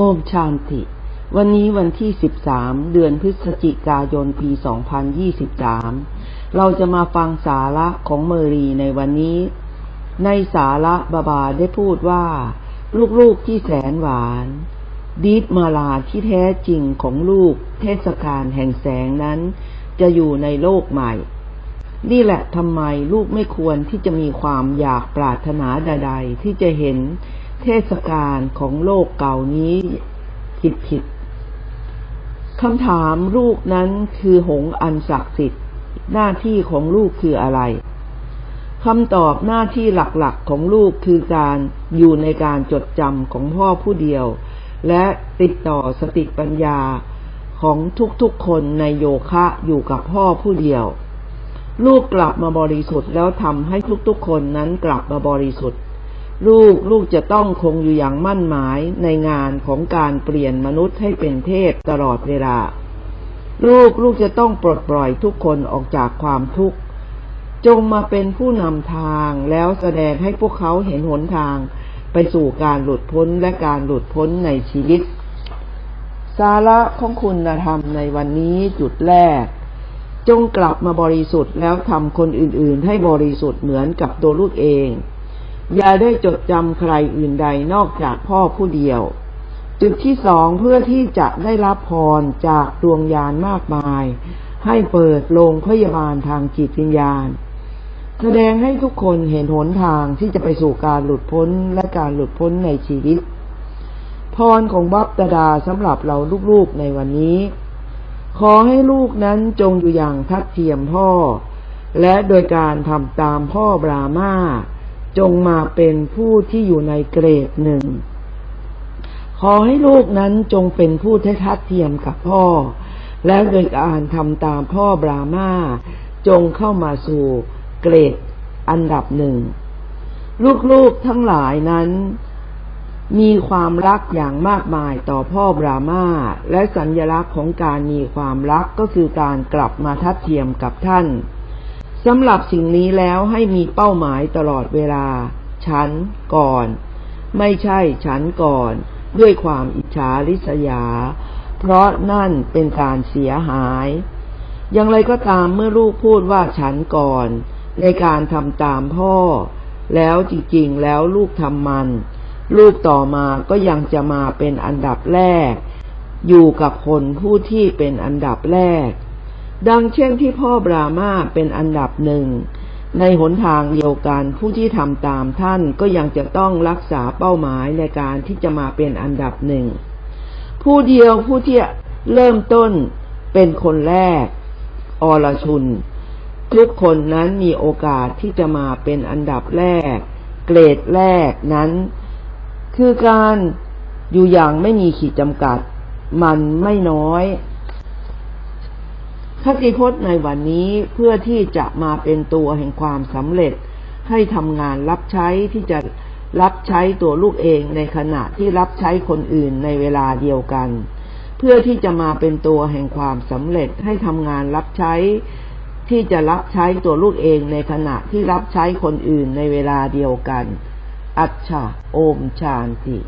โอ้ชานติ วันนี้วันที่ 13 เดือนพฤศจิกายน ปี 2023 เราจะมาฟังสาระของเมรีในวันนี้ ในสาระบาบาได้พูดว่า ลูกๆที่แสนหวาน ดีดมาลาที่แท้จริงของลูก เทศกาลแห่งแสงนั้น จะอยู่ในโลกใหม่ นี่แหละทำไมลูกไม่ควรที่จะมีความอยากปรารถนาใด ๆ ที่จะเห็น เทศกาลของโลกเก่านี้ผิดผิดคำถามลูกนั้นคือหงอันศักดิ์สิทธิ์หน้าที่ของลูกคืออะไรคำตอบหน้าที่หลักๆของลูกคือการอยู่ในการจดจำของพ่อผู้เดียว และติดต่อสติปัญญาของทุกๆคนในโยคะอยู่กับพ่อผู้เดียว ลูกกลับมาบริสุทธิ์แล้วทำให้ทุกๆคนนั้นกลับมาบริสุทธิ์ ลูกลูกจะต้องคงอยู่อย่างมั่นหมายในงานของการเปลี่ยนมนุษย์ให้เป็นเทพตลอดเวลา ลูกลูกจะต้องปลดปล่อยทุกคนออกจากความทุกข์ จงมาเป็นผู้นำทางแล้วแสดงให้พวกเขาเห็นหนทาง ไปสู่การหลุดพ้นและการหลุดพ้นในชีวิต สาระของคุณธรรมในวันนี้จุดแรก จงกลับมาบริสุทธิ์แล้วทำคนอื่นๆ ให้บริสุทธิ์เหมือนกับตัวลูกเอง อย่าได้จดจำใครอื่นใดนอกจากพ่อผู้เดียว จุดที่สองเพื่อที่จะได้รับพรจากดวงญาณมากมาย ให้เปิดโรงพยาบาลทางจิตวิญญาณ แสดงให้ทุกคนเห็นหนทางที่จะไปสู่การหลุดพ้นและการหลุดพ้นในชีวิต พรของบัพตดาสำหรับเราลูกๆในวันนี้ ขอให้ลูกนั้นจงอยู่อย่างทัดเทียมพ่อ และโดยการทำตามพ่อบรามา จงมาเป็นผู้ที่อยู่ในเกรดหนึ่ง ขอให้ลูกนั้นจงเป็นผู้ททัดเทียมกับพ่อ และโดยการทำตามพ่อบรามาจงเข้ามาสู่เกรดอันดับหนึ่ง ลูกๆทั้งหลายนั้น มีความรักอย่างมากมายต่อพ่อบรามาและสัญญลักษณ์ของการมีความรักก็คือการกลับมาทัดเทียมกับท่าน สำหรับสิ่งนี้แล้วให้มีเป้าหมายตลอดเวลา ฉันก่อน ไม่ใช่ฉันก่อน ด้วยความอิจฉาริษยา เพราะนั่นเป็นการเสียหาย อย่างไรก็ตามเมื่อลูกพูดว่าฉันก่อน ในการทำตามพ่อ แล้วจริงๆแล้วลูกทำมัน ลูกต่อมาก็ยังจะมาเป็นอันดับแรก อยู่กับคนผู้ที่เป็นอันดับแรก ดังเช่นที่พ่อบรามาเป็นอันดับหนึ่ง ในหนทางเดียวกันผู้ที่ทำตามท่านก็ยังจะต้องรักษาเป้าหมายในการที่จะมาเป็นอันดับหนึ่ง ผู้เดียวผู้ที่เริ่มต้นเป็นคนแรก อรชุน ทุกคนนั้นมีโอกาสที่จะมาเป็นอันดับแรก เกรดแรกนั้น คือการอยู่อย่างไม่มีขีดจำกัด มันไม่น้อย คติพจน์ในวันนี้เพื่อที่จะมาเป็นตัวแห่งความสำเร็จ ให้ทำงานรับใช้ที่จะรับใช้ตัวลูกเองในขณะที่รับใช้คนอื่นในเวลาเดียวกัน เพื่อที่จะมาเป็นตัวแห่งความสำเร็จให้ทำงานรับใช้ ที่จะรับใช้ตัวลูกเองในขณะที่รับใช้คนอื่นในเวลาเดียวกัน อัจฉาโอมชานติ